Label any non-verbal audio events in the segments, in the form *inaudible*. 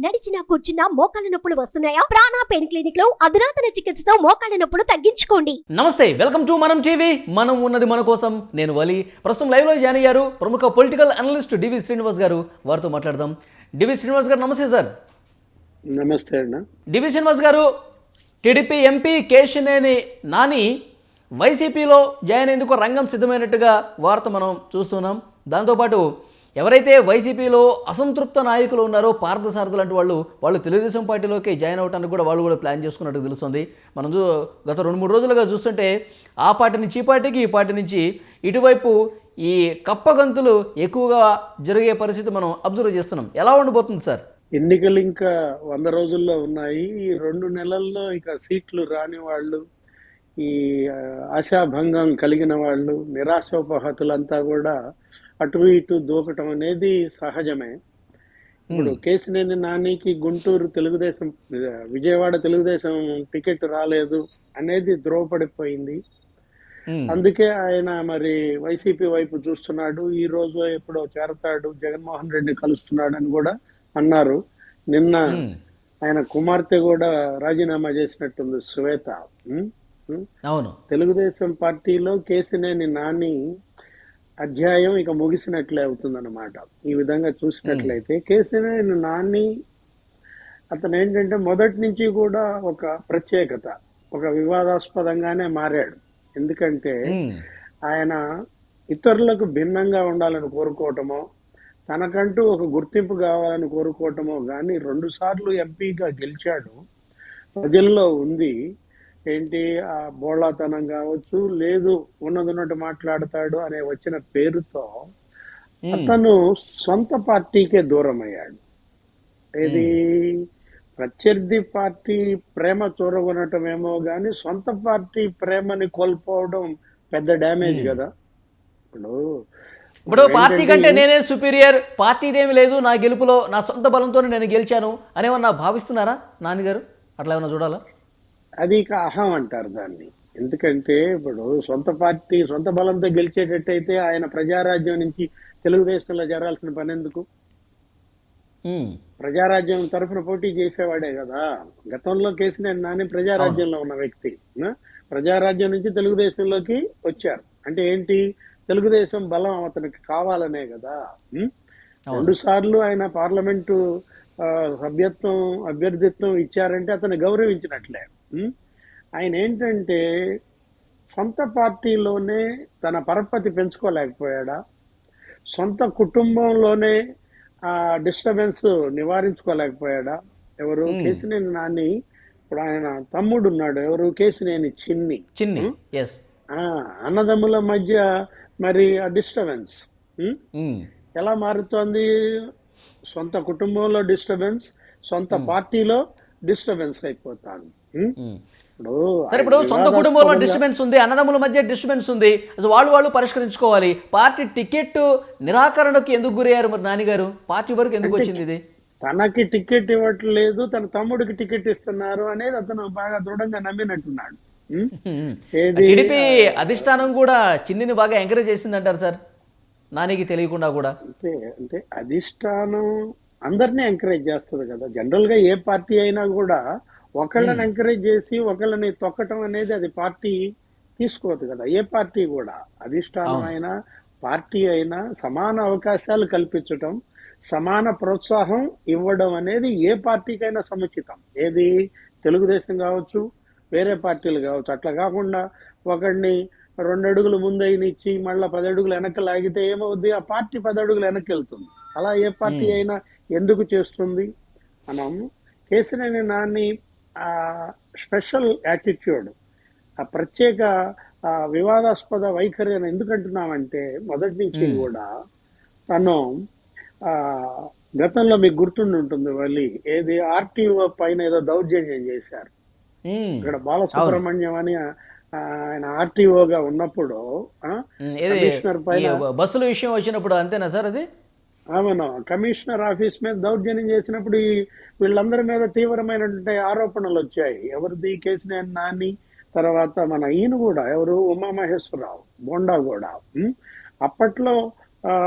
నడిచినా కూర్చున్నా మోకాళ్ళ నొప్పులు వస్తున్నాయా? ప్రాణా పెయిన్ క్లినిక్లో అధునాతన చికిత్సతో మోకాళ్ళ నొప్పులు తగ్గించుకోండి. నమస్తే వెల్కమ్ టు మనం టీవీ. మనం ఉన్నది మన కోసం. నేను వలి. ప్రస్తుతం లైవ్లో జాయిన్ అయ్యారు ప్రముఖ పొలిటికల్ అనలిస్ట్ డివి శ్రీనివాస్ గారు. వారితో మాట్లాడదాం. డివి శ్రీనివాస్ గారు నమస్తే సార్. నమస్తే అన్న. డివి శ్రీనివాస్ గారు టీడీపీ ఎంపీ కేశినేని నాని వైసీపీలో జాయిన్ అయ్యేందుకు రంగం సిద్ధమైనట్టుగా వార్త మనం చూస్తున్నాం. దాంతోపాటు ఎవరైతే వైసీపీలో అసంతృప్త నాయకులు ఉన్నారో పార్థసారథి లాంటి వాళ్ళు వాళ్ళు తెలుగుదేశం పార్టీలోకి జాయిన్ అవడానికి కూడా వాళ్ళు కూడా ప్లాన్ చేసుకున్నట్టు తెలుస్తుంది. మనం గత రెండు మూడు రోజులుగా చూస్తుంటే ఆ పార్టీ నుంచి ఈ పార్టీకి ఈ పార్టీ నుంచి ఇటువైపు ఈ కప్పగంతులు ఎక్కువగా జరిగే పరిస్థితి మనం అబ్జర్వ్ చేస్తున్నాం. ఎలా ఉండబోతుంది సార్? ఎన్నికలు ఇంకా వంద రోజుల్లో ఉన్నాయి. ఈ రెండు నెలల్లో ఇక సీట్లు రాని వాళ్ళు ఈ ఆశాభంగం కలిగిన వాళ్ళు నిరాశోపహతులంతా కూడా అటు ఇటు దూకటం అనేది సహజమే. ఇప్పుడు కేసినేని నానికి గుంటూరు తెలుగుదేశం విజయవాడ తెలుగుదేశం టికెట్ రాలేదు అనేది ధ్రువపడిపోయింది ఉమ్, అందుకే ఆయన మరి వైసీపీ వైపు చూస్తున్నాడు ఈ రోజు ఎప్పుడో చేరతాడు జగన్మోహన్ రెడ్డి కలుస్తున్నాడు అని కూడా అన్నారు. నిన్న ఆయన కుమార్తె కూడా రాజీనామా చేసినట్టుంది శ్వేత? అవును. తెలుగుదేశం పార్టీలో కేసినేని నాని అధ్యాయం ఇక ముగిసినట్లే అవుతుందన్నమాట. ఈ విధంగా చూసినట్లయితే కేసినేని నాని అతను ఏంటంటే మొదటి నుంచి కూడా ఒక ప్రత్యేకత ఒక వివాదాస్పదంగానే మారాడు. ఎందుకంటే ఆయన ఇతరులకు భిన్నంగా ఉండాలని కోరుకోవటమో తనకంటూ ఒక గుర్తింపు కావాలని కోరుకోవటమో కానీ రెండు సార్లు ఎంపీగా గెలిచాడు. ప్రజల్లో ఉంది ఏంటి? ఆ బోళాతనం కావచ్చు లేదు ఉన్నదున్నట్టు మాట్లాడతాడు అనే వచ్చిన పేరుతో అతను సొంత పార్టీకే దూరం అయ్యాడు ఇది ప్రత్యర్థి పార్టీ ప్రేమ చూరగొనటమేమో కానీ సొంత పార్టీ ప్రేమని కోల్పోవడం పెద్ద డ్యామేజ్ కదా. ఇప్పుడు ఇప్పుడు పార్టీ కంటే నేనే సుపీరియర్? పార్టీదేమి లేదు నా గెలుపులో నా సొంత బలంతో నేను గెలిచాను అనేమన్నా భావిస్తున్నారా నాన్నగారు? అట్లా ఏమన్నా చూడాలా? అది ఇక అహం అంటారు దాన్ని. ఎందుకంటే ఇప్పుడు సొంత పార్టీ సొంత బలంతో గెలిచేటట్టయితే ఆయన ప్రజారాజ్యం నుంచి తెలుగుదేశంలో చేరాల్సిన పని ఎందుకు? ప్రజారాజ్యం తరఫున పోటీ చేసేవాడే కదా. గతంలో కేసీఆర్ నాని ప్రజారాజ్యంలో ఉన్న వ్యక్తి? ప్రజారాజ్యం నుంచి తెలుగుదేశంలోకి వచ్చారు. అంటే ఏంటి? తెలుగుదేశం బలం అతనికి కావాలనే కదా? రెండు సార్లు ఆయన పార్లమెంటు సభ్యత్వం అభ్యర్థిత్వం ఇచ్చారంటే అతను గౌరవించినట్లే? ఆయన ఏంటంటే సొంత పార్టీలోనే తన పరపతి పెంచుకోలేకపోయాడా? సొంత కుటుంబంలోనే ఆ డిస్టర్బెన్స్ నివారించుకోలేకపోయాడా? ఎవరు? కేసినేని నాని ఇప్పుడు ఆయన తమ్ముడు ఉన్నాడు. ఎవరు? కేసినేని చిన్ని. చిన్ని అన్నదమ్ముల మధ్య మరి ఆ డిస్టర్బెన్స్. ఎలా మారుతోంది? సొంత కుటుంబంలో డిస్టర్బెన్స్ సొంత పార్టీలో డిస్టర్బెన్స్ అయిపోతాను సరే ఇప్పుడు సొంత కుటుంబంలో డిస్టర్బెన్స్ ఉంది అన్నదమ్ముల మధ్య డిస్టర్బెన్స్ ఉంది. అసలు వాళ్ళు వాళ్ళు పరిష్కరించుకోవాలి. పార్టీ టికెట్ నిరాకరణకు ఎందుకు గురయ్యారు మరి నాన్నగారు పార్టీ వరకు ఎందుకు వచ్చింది ఇది? తనకి టికెట్ ఇవ్వట్లేదు తన తమ్ముడికి టికెట్ ఇస్తున్నారు అనేది అతను బాగా దృఢంగా నమ్మినట్టున్నాడు. టీడీపీ అధిష్టానం కూడా చిన్నిని బాగా ఎంకరేజ్ చేసింది అంటారు సార్. నానికి తెలియకుండా కూడా. అంటే అంటే అధిష్టానం అందరినీ ఎంకరేజ్ చేస్తుంది కదా. జనరల్గా ఏ పార్టీ అయినా కూడా ఒకళ్ళని ఎంకరేజ్ చేసి ఒకళ్ళని తొక్కటం అనేది అది పార్టీ తీసుకోవద్దు కదా. ఏ పార్టీ కూడా అధిష్టానం అయినా పార్టీ అయినా సమాన అవకాశాలు కల్పించటం సమాన ప్రోత్సాహం ఇవ్వడం అనేది ఏ పార్టీకైనా సముచితం. ఏది? తెలుగుదేశం కావచ్చు వేరే పార్టీలు కావచ్చు. అట్లా కాకుండా ఒకడిని రెండు అడుగులు ముందైనిచ్చి మళ్ళీ పది అడుగులు వెనక్కి లాగితే ఏమవుద్ది? ఆ పార్టీ పది అడుగులు వెనక్కి వెళ్తుంది. అలా ఏ పార్టీ అయినా ఎందుకు చేస్తుంది? మనం కేసినేని నాని స్పెషల్ యాటిట్యూడ్ ఆ ప్రత్యేక ఆ వివాదాస్పద వైఖరి అని ఎందుకు అంటున్నామంటే మొదటి నుంచి కూడా తను ఆ గతంలో మీకు గుర్తుండి ఉంటుంది మళ్ళీ ఏది ఆర్టీఓ పైన ఏదో దౌర్జన్యం చేశారు. ఇక్కడ బాలసుబ్రహ్మణ్యం అని ఆయన ఆర్టీఓగా ఉన్నప్పుడు కమిషనర్ పైన బస్సుల విషయం వచ్చినప్పుడు అంతేనా సార్ అది? అవును. కమిషనర్ ఆఫీస్ మీద దౌర్జన్యం చేసినప్పుడు ఈ వీళ్ళందరి మీద తీవ్రమైనటువంటి ఆరోపణలు వచ్చాయి. ఎవరిది కేసినేని నాని తర్వాత మన ఈయన కూడా ఎవరు? ఉమామహేశ్వరరావు బోండా కూడా? అప్పట్లో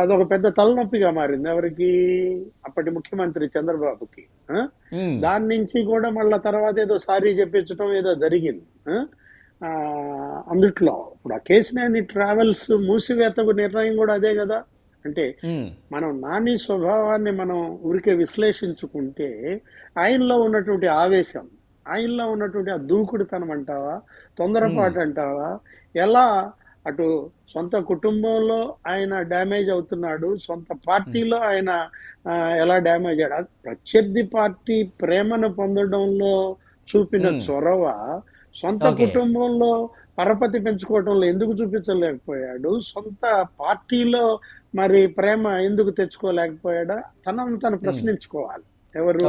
అదొక పెద్ద తలనొప్పిగా మారింది. ఎవరికి? అప్పటి ముఖ్యమంత్రి చంద్రబాబుకి. దాని నుంచి కూడా మళ్ళా తర్వాత ఏదో సారీ చెప్పించడం ఏదో జరిగింది. అందుట్లో. ఇప్పుడు ఆ కేసినేని ట్రావెల్స్ మూసివేతకు నిర్ణయం కూడా అదే కదా. అంటే ఉమ్, మనం నాని స్వభావాన్ని మనం ఊరికే విశ్లేషించుకుంటే ఆయనలో ఉన్నటువంటి ఆవేశం ఆయనలో ఉన్నటువంటి ఆ దూకుడుతనం అంటావా తొందరపాటు అంటావా ఎలా అటు సొంత కుటుంబంలో ఆయన డ్యామేజ్ అవుతున్నాడు సొంత పార్టీలో ఆయన ఆ, ఎలా డ్యామేజ్ అయ్యాడు ప్రత్యర్థి పార్టీ ప్రేమను పొందడంలో చూపిన Hmm. చొరవ సొంత. కుటుంబంలో పరపతి పెంచుకోవడంలో ఎందుకు చూపించలేకపోయాడు సొంత పార్టీలో మరి ప్రేమ ఎందుకు తెచ్చుకోలేకపోయాడా? తనను తను ప్రశ్నించుకోవాలి. ఎవరు?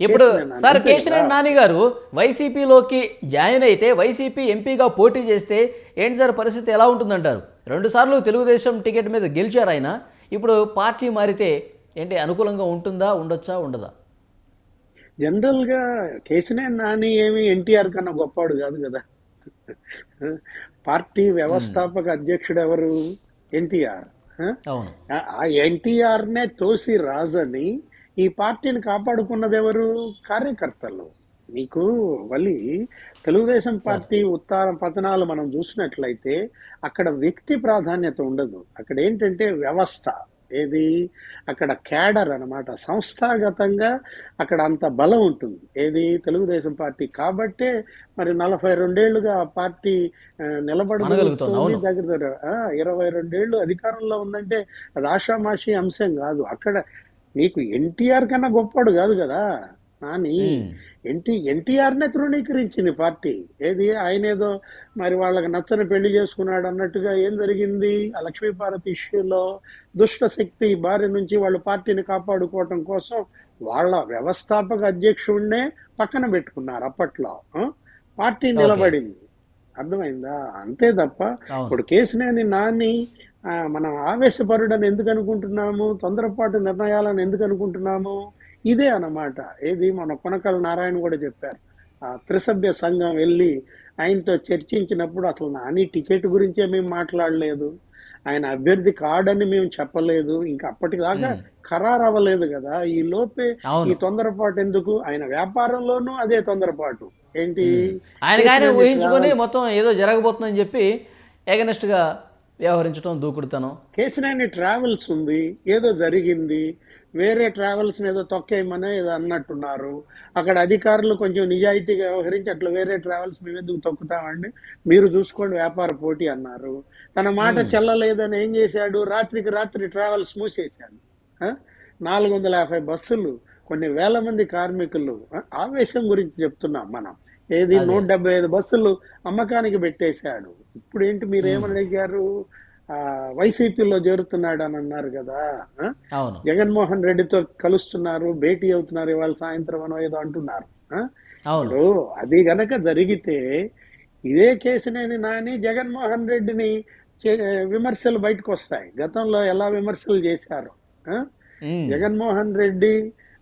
ఇప్పుడు కేశినేని నాని. సార్ కేశినేని? నాని గారు వైసీపీలోకి జాయిన్ అయితే వైసీపీ ఎంపీగా పోటీ చేస్తే ఏంటి సార్ పరిస్థితి ఎలా ఉంటుందంటారు? రెండు సార్లు తెలుగుదేశం టికెట్ మీద గెలిచారు ఆయన. ఇప్పుడు పార్టీ మారితే ఏంటి అనుకూలంగా ఉంటుందా ఉండొచ్చా ఉండదా? జనరల్గా కేసినేని నాని ఏమి ఎన్టీఆర్ కన్నా గొప్పవాడు కాదు కదా. *laughs* పార్టీ వ్యవస్థాపక అధ్యక్షుడు ఎవరు? ఎన్టీఆర్. ఆ? ఎన్టీఆర్ నే తోసి రాజని ఈ పార్టీని కాపాడుకున్నది ఎవరు కార్యకర్తలు. నీకు వలి తెలుగుదేశం పార్టీ ఉత్తాన పతనాలు మనం చూసినట్లయితే అక్కడ వ్యక్తి ప్రాధాన్యత ఉండదు. అక్కడ ఏంటంటే వ్యవస్థ. ఏది? అక్కడ క్యాడర్ అన్నమాట. సంస్థాగతంగా అక్కడ అంత బలం ఉంటుంది. ఏది? తెలుగుదేశం పార్టీ. కాబట్టే మరి నలభై రెండేళ్ళుగా ఆ పార్టీ నిలబడగలుగుతోంది. దగ్గర దగ్గర ఇరవై రెండేళ్ళు అధికారంలో ఉందంటే అది ఆషామాషి అంశం కాదు. అక్కడ నీకు ఎన్టీఆర్ కన్నా గొప్పవాడు కాదు కదా. నాని ఉమ్. ఎన్టీ ఎన్టీఆర్ నే తృణీకరించింది పార్టీ. ఏది ఆయన ఏదో మరి వాళ్ళకి నచ్చని పెళ్ళి చేసుకున్నాడు అన్నట్టుగా ఏం జరిగింది? ఆ లక్ష్మీపార్వతి ఇష్యూలో దుష్ట శక్తి బారి నుంచి వాళ్ళ పార్టీని కాపాడుకోవటం కోసం వాళ్ళ వ్యవస్థాపక అధ్యక్షుడినే పక్కన పెట్టుకున్నారు అప్పట్లో? పార్టీ నిలబడింది. అర్థమైందా? అంతే తప్ప ఇప్పుడు కేసునేని నాని మనం ఆవేశపరుడని ఎందుకు అనుకుంటున్నాము? తొందరపాటు నిర్ణయాలను ఎందుకు అనుకుంటున్నాము? ఇదే అన్నమాట. ఏది మన కొనకల్ నారాయణ కూడా చెప్పారు. ఆ త్రిసభ్య సంఘం వెళ్ళి ఆయనతో చర్చించినప్పుడు అసలు నాని టికెట్ గురించే మేము మాట్లాడలేదు. ఆయన అభ్యర్థి కాడని మేము చెప్పలేదు. ఇంకా అప్పటిదాకా. ఖరారు అవ్వలేదు కదా. ఈ లోపే ఈ తొందరపాటు ఎందుకు? ఆయన వ్యాపారంలోనూ అదే తొందరపాటు. ఏంటి? ఆయన ఊహించుకొని. మొత్తం ఏదో జరగబోతుందని చెప్పి ఏగనెస్ట్గా వ్యవహరించడం దూకుడుతనం. కేసినేని ట్రావెల్స్ ఉంది. ఏదో జరిగింది. వేరే ట్రావెల్స్ ఏదో తొక్కేయమని ఏదో అన్నట్టున్నారు. అక్కడ అధికారులు కొంచెం నిజాయితీగా వ్యవహరించి అట్లా వేరే ట్రావెల్స్ మేము ఎందుకు తొక్కుతామండి? మీరు చూసుకోండి వ్యాపార పోటీ అన్నారు. తన మాట చెల్లలేదని ఏం చేశాడు? రాత్రికి రాత్రి ట్రావెల్స్ మూసేశాడు? నాలుగు వందల యాభై బస్సులు కొన్ని వేల మంది కార్మికులు? ఆవేశం గురించి చెప్తున్నాం మనం. ఏది. నూట డెబ్బై ఐదు బస్సులు అమ్మకానికి పెట్టేశాడు. ఇప్పుడు ఏంటి మీరు ఏమని అడిగారు? వైసీపీలో చేరుతున్నాడు అని అన్నారు కదా జగన్మోహన్ రెడ్డితో కలుస్తున్నారు భేటీ అవుతున్నారు ఇవాళ సాయంత్రం అనో ఏదో అంటున్నారు ఇప్పుడు అది గనక జరిగితే ఇదే కేసునేని నాని జగన్మోహన్ రెడ్డిని విమర్శలు బయటకు వస్తాయి. గతంలో ఎలా విమర్శలు చేశారు. జగన్మోహన్ రెడ్డి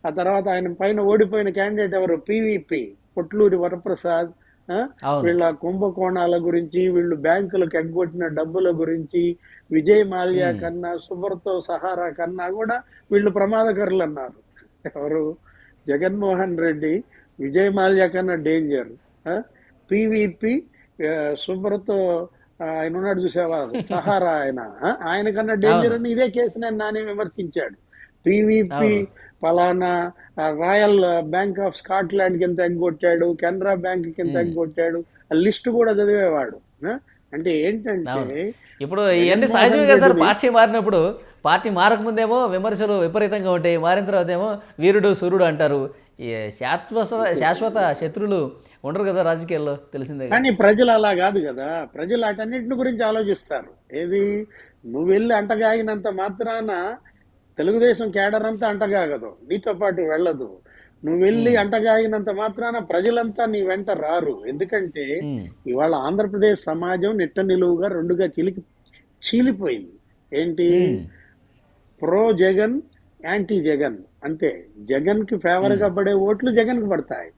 ఆ తర్వాత ఆయన పైన ఓడిపోయిన క్యాండిడేట్ ఎవరు? పివిపి పొట్లూరి వరప్రసాద్ వీళ్ళ కుంభకోణాల గురించి వీళ్ళు బ్యాంకులకు ఎగ్గొట్టిన డబ్బుల గురించి విజయ్ మాల్యా కన్నా సుబ్రతో సహారా కన్నా కూడా వీళ్ళు ప్రమాదకరులు అన్నారు ఎవరు? జగన్మోహన్ రెడ్డి విజయ్ మాల్యా కన్నా డేంజర్. పివిపి సుబ్రతో ఆయన ఉన్నాడు చూసావా? సహారా ఆయన? ఆయన కన్నా డేంజర్ అని ఇదే కేసు నేను నాని విమర్శించాడు. పివిపి ఆ, రాయల్ బ్యాంక్ ఆఫ్ స్కాట్లాండ్ కింద ఎగ్గొట్టాడు కెనరా బ్యాంక్ కింద ఎగ్గొట్టాడు ఆ లిస్ట్ కూడా చదివేవాడు? అంటే ఏంటంటే. ఇప్పుడు ఇవన్నీ సహజమే కదా సార్ పార్టీ మారినప్పుడు పార్టీ మారకముందేమో విమర్శలు విపరీతంగా ఉంటాయి మారిన తర్వాత ఏమో వీరుడు సూర్యుడు అంటారు శాశ్వత శాశ్వత శత్రులు ఉండరు కదా రాజకీయాల్లో తెలిసిందే. కానీ ప్రజలు అలా కాదు కదా ప్రజలు అటన్నిటిని గురించి ఆలోచిస్తారు ఏది నువ్వు వెళ్ళి అంటగాగినంత మాత్రాన తెలుగుదేశం కేడర్ అంతా అంటగాగదు. నీతో పాటు వెళ్ళదు. నువ్వు వెళ్ళి అంటగాగినంత మాత్రాన ప్రజలంతా నీ వెంట రారు. ఎందుకంటే. ఇవాళ ఆంధ్రప్రదేశ్ సమాజం నిట్ట నిలువుగా రెండుగా చిలికి చీలిపోయింది. ఏంటి. Pro Jagan anti Jagan. అంతే. జగన్కి ఫేవర్గా పడే ఓట్లు జగన్కి పడతాయి.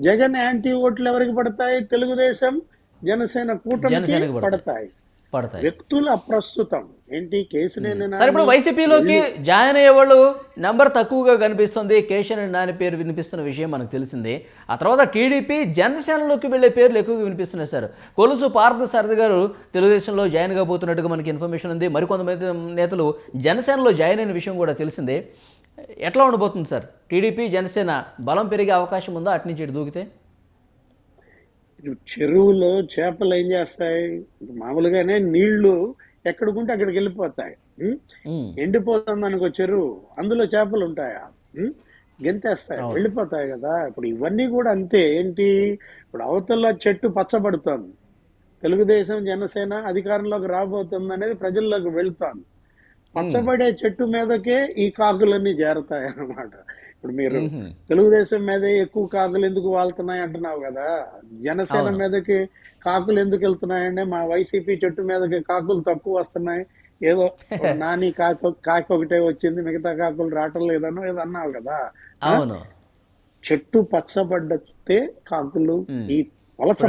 జగన్ యాంటీ ఓట్లు ఎవరికి పడతాయి? తెలుగుదేశం జనసేన కూటమికి పడతాయి. పడతాయి. వ్యక్తులు అప్రస్తుతం ఏంటి? కేసునేని సరే ఇప్పుడు వైసీపీలోకి జాయిన్ అయ్యే వాళ్ళు నెంబర్ తక్కువగా కనిపిస్తుంది. కేశన్ నాని పేరు వినిపిస్తున్న విషయం మనకు తెలిసిందే. ఆ తర్వాత టీడీపీ జనసేనలోకి వెళ్ళే పేర్లు ఎక్కువగా వినిపిస్తున్నాయి సార్. కొలుసు పార్థ సారథి గారు తెలుగుదేశంలో జాయిన్ కాబోతున్నట్టుగా మనకి ఇన్ఫర్మేషన్ ఉంది. మరికొంతమంది నేతలు జనసేనలో జాయిన్ అయిన విషయం కూడా తెలిసిందే. ఎట్లా ఉండబోతుంది సార్? టీడీపీ జనసేన బలం పెరిగే అవకాశం ఉందా? అటు నుంచి ఇటు దూకితే? చెరువులో చేపలు ఏం చేస్తాయి? మామూలుగానే నీళ్ళు ఎక్కడికుంటే అక్కడికి వెళ్ళిపోతాయి. ఎండిపోతుంది అనుకో చెరువు అందులో చేపలు ఉంటాయా? గెంతేస్తాయి వెళ్ళిపోతాయి కదా. ఇప్పుడు ఇవన్నీ కూడా అంతే. ఏంటి? ఇప్పుడు అవతల చెట్టు పచ్చబడుతోంది. తెలుగుదేశం జనసేన అధికారంలోకి రాబోతుంది అనేది ప్రజల్లోకి వెళ్తాను పచ్చబడే చెట్టు మీదకే ఈ కాకులన్నీ చేరతాయి అన్నమాట ఇప్పుడు మీరు. తెలుగుదేశం మీదే ఎక్కువ కాకులు ఎందుకు వాళ్తున్నాయి అంటున్నావు కదా? జనసేన. మీదకి కాకులు ఎందుకు వెళ్తున్నాయంటే మా వైసీపీ చెట్టు మీదకి కాకులు తక్కువ వస్తున్నాయి. ఏదో *laughs* నాని కాకు కాకి ఒకటే వచ్చింది మిగతా కాకులు రావటం లేదనో ఏదో అన్నావు కదా? చెట్టు పచ్చబడ్డతే కాకులు. ఈ వలస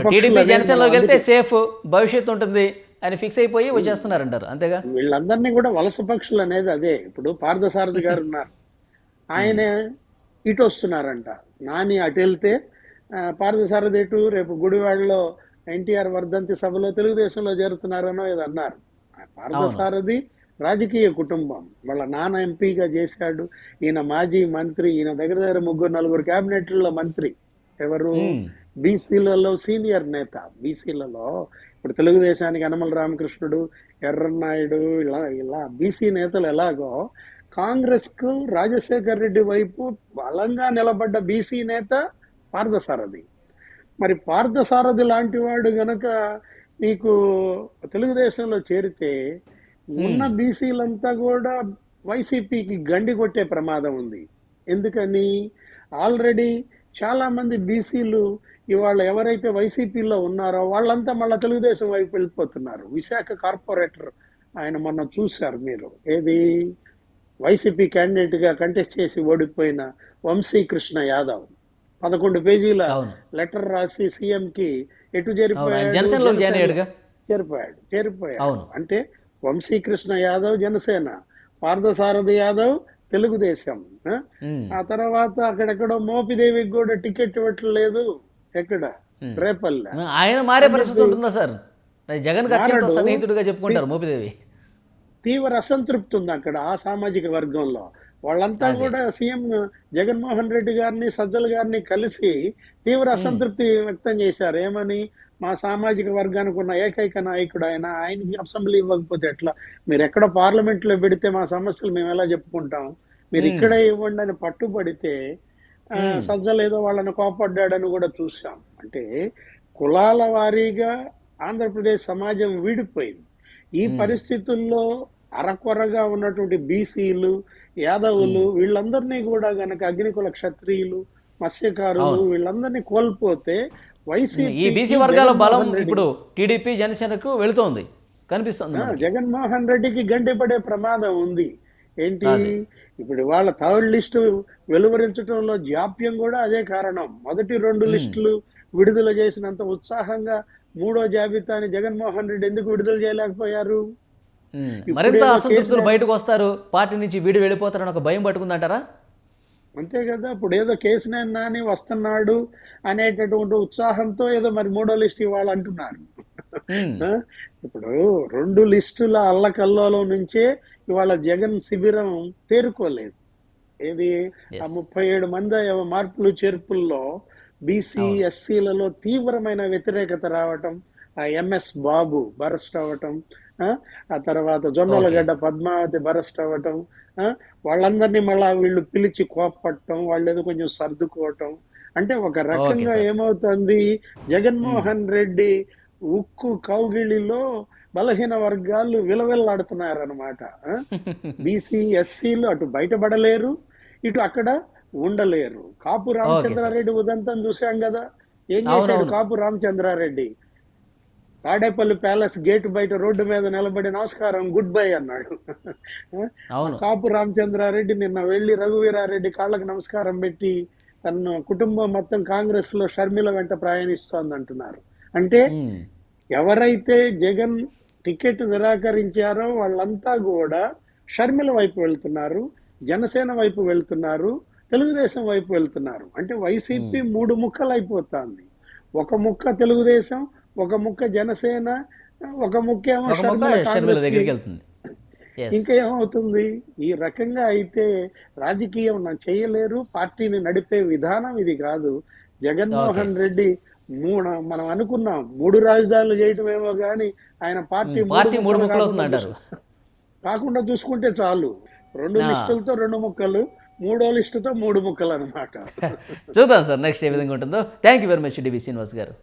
జనసేనలోకి వెళ్తే సేఫ్ భవిష్యత్తు ఉంటుంది అని ఫిక్స్ అయిపోయి వచ్చేస్తున్నారంటారు అంతేగా? వీళ్ళందరినీ కూడా వలస పక్షులు అనేది అదే. ఇప్పుడు పార్థసారథి గారు ఉన్నారు. ఆయన ఇటు వస్తున్నారంట నాని అటు వెళ్తే పార్థసారథి ఇటు రేపు గుడివాడలో ఎన్టీఆర్ వర్ధంతి సభలో తెలుగుదేశంలో చేరుతున్నారనో ఏదో అన్నారు. పార్థసారథి రాజకీయ కుటుంబం. వాళ్ళ నాన్న ఎంపీగా చేశాడు. ఈయన మాజీ మంత్రి ఈయన దగ్గర దగ్గర ముగ్గురు నలుగురు క్యాబినెట్లలో మంత్రి. ఎవరు. బీసీలలో సీనియర్ నేత. బీసీలలో ఇప్పుడు తెలుగుదేశానికి యనమల రామకృష్ణుడు ఎర్రన్నాయుడు ఇలా ఇలా బీసీ నేతలు ఎలాగో కాంగ్రెస్కు రాజశేఖర్ రెడ్డి వైపు బలంగా నిలబడ్డ బీసీ నేత పార్థసారథి. మరి పార్థసారథి లాంటి వాడు గనక నీకు తెలుగుదేశంలో చేరితే ఉన్న బీసీలంతా కూడా వైసీపీకి గండి కొట్టే ప్రమాదం ఉంది. ఎందుకని? ఆల్రెడీ చాలా మంది బీసీలు ఇవాళ ఎవరైతే వైసీపీలో ఉన్నారో వాళ్ళంతా మళ్ళీ తెలుగుదేశం వైపు వెళ్ళిపోతున్నారు. విశాఖ కార్పొరేటర్ ఆయన మొన్న చూశారు మీరు. ఏది? వైసీపీ క్యాండిడేట్గా కంటెస్ట్ చేసి ఓడిపోయిన వంశీకృష్ణ యాదవ్. పదకొండు పేజీల లెటర్ రాసి సీఎం కి ఎటు చేరిపోయాడు? చేరిపోయాడు చేరిపోయాడు. అంటే వంశీకృష్ణ యాదవ్ జనసేన పార్థసారథి యాదవ్ తెలుగుదేశం. ఆ? తర్వాత అక్కడెక్కడో మోపిదేవికి కూడా టికెట్ ఇవ్వట్లేదు. ఎక్కడ? రేపల్లె. ఆయన మారే పరిస్థితి ఉంటుందా సార్? మారడు. సన్నిహితుడిగా చెప్పుకుంటారు మోపిదేవి. తీవ్ర అసంతృప్తి ఉంది అక్కడ ఆ సామాజిక వర్గంలో. వాళ్ళంతా కూడా సీఎం జగన్మోహన్ రెడ్డి గారిని సజ్జల గారిని కలిసి తీవ్ర అసంతృప్తి వ్యక్తం చేశారు. ఏమని? మా సామాజిక వర్గానికి ఉన్న ఏకైక నాయకుడు ఆయన. ఆయనకి అసెంబ్లీ ఇవ్వకపోతే ఎట్లా? మీరు ఎక్కడ పార్లమెంట్లో పెడితే మా సమస్యలు మేము ఎలా చెప్పుకుంటాం? మీరు ఇక్కడే ఇవ్వండి అని పట్టుబడితే సజ్జల ఏదో వాళ్ళని కోపడ్డాడని కూడా చూసాం. అంటే కులాల వారీగా ఆంధ్రప్రదేశ్ సమాజం వీడిపోయింది. ఈ పరిస్థితుల్లో అరకొరగా ఉన్నటువంటి బీసీలు యాదవులు వీళ్ళందరినీ కూడా గనక అగ్నికుల క్షత్రియులు మత్స్యకారులు వీళ్ళందరినీ కోల్పోతే వైసీపీ ఈ బీసీ వర్గాల బలం ఇప్పుడు టీడీపీ జనసేనకు వెళుతోంది. కనిపిస్తుంది. జగన్మోహన్ రెడ్డికి గండిపడే ప్రమాదం ఉంది. ఏంటి? ఇప్పుడు వాళ్ళ థర్డ్ లిస్టు వెలువరించడంలో జాప్యం కూడా అదే కారణం. మొదటి రెండు లిస్టులు విడుదల చేసినంత ఉత్సాహంగా మూడో జాబితాని జగన్మోహన్ రెడ్డి ఎందుకు విడుదల చేయలేకపోయారు? మరింత అసంతృప్తులు బయటకు వస్తారు. పార్టీ నుంచి వీడి వెళ్ళిపోతారని ఒక భయం పట్టుకుందంటారా? అంతే కదా ఇప్పుడు ఏదో కేసినేని నాని వస్తున్నాడు అనేటటువంటి ఉత్సాహంతో ఏదో మరి మూడో లిస్ట్ ఇవాళ అంటున్నారు? ఇప్పుడు రెండు లిస్టుల అల్లకల్లోలం నుంచే ఇవాళ జగన్ శిబిరం తేరుకోలేదు. ఏది? ఆ ముప్పై ఏడు మంది మార్పులు చేర్పుల్లో బీసీ ఎస్సీలలో తీవ్రమైన వ్యతిరేకత రావటం ఆ ఎంఎస్ బాబు బరస్ట్ అవ్వటం ఆ? ఆ తర్వాత జొన్నలగడ్డ పద్మావతి బరస్ట్ అవ్వటం? వాళ్ళందరినీ మళ్ళా వీళ్ళు పిలిచి కోపట్టడం వాళ్ళు ఏదో కొంచెం సర్దుకోవటం. అంటే ఒక రకంగా ఏమవుతుంది? జగన్మోహన్ రెడ్డి ఉక్కు కౌగిలిలో బలహీన వర్గాలు విలవిల్లాడుతున్నారనమాట బీసీ ఎస్సీలు *laughs* అటు బయటపడలేరు ఇటు అక్కడ ఉండలేరు. కాపు రామచంద్రారెడ్డి ఉదంతం చూసాం కదా. ఏం చేశాడు. కాపు రామచంద్రారెడ్డి? తాడేపల్లి ప్యాలెస్ గేట్ బయట రోడ్డు మీద నిలబడి నమస్కారం గుడ్ బై అన్నాడు. కాపు రామచంద్రారెడ్డి నిన్న వెళ్ళి రఘువీరారెడ్డి కాళ్ళకి నమస్కారం పెట్టి తన కుటుంబం మొత్తం కాంగ్రెస్లో షర్మిల వెంట ప్రయాణిస్తోంది అంటున్నారు అంటే. ఎవరైతే జగన్ టికెట్ నిరాకరించారో వాళ్ళంతా కూడా షర్మిల వైపు వెళ్తున్నారు జనసేన వైపు వెళ్తున్నారు తెలుగుదేశం వైపు వెళ్తున్నారు. అంటే వైసీపీ మూడు ముక్కలు అయిపోతుంది ఒక ముక్క తెలుగుదేశం ఒక ముక్క జనసేన ఒక ముక్క ఏమో. ఇంకా ఏమవుతుంది? ఈ రకంగా అయితే రాజకీయం నా చేయలేరు పార్టీని నడిపే విధానం ఇది కాదు. జగన్మోహన్ రెడ్డి మూడు మనం అనుకున్నాం మూడు రాజధానులు చేయటమేమో కానీ ఆయన పార్టీ పార్టీ మూడు కాకుండా చూసుకుంటే చాలు. రెండు. లిస్టులతో రెండు ముక్కలు. మూడో లిస్టుతో మూడు ముక్కలు అనమాట *laughs* చూద్దాం సార్ నెక్స్ట్ ఏ విధంగా ఉంటుందో. Thank you very much DV Srinivas గారు.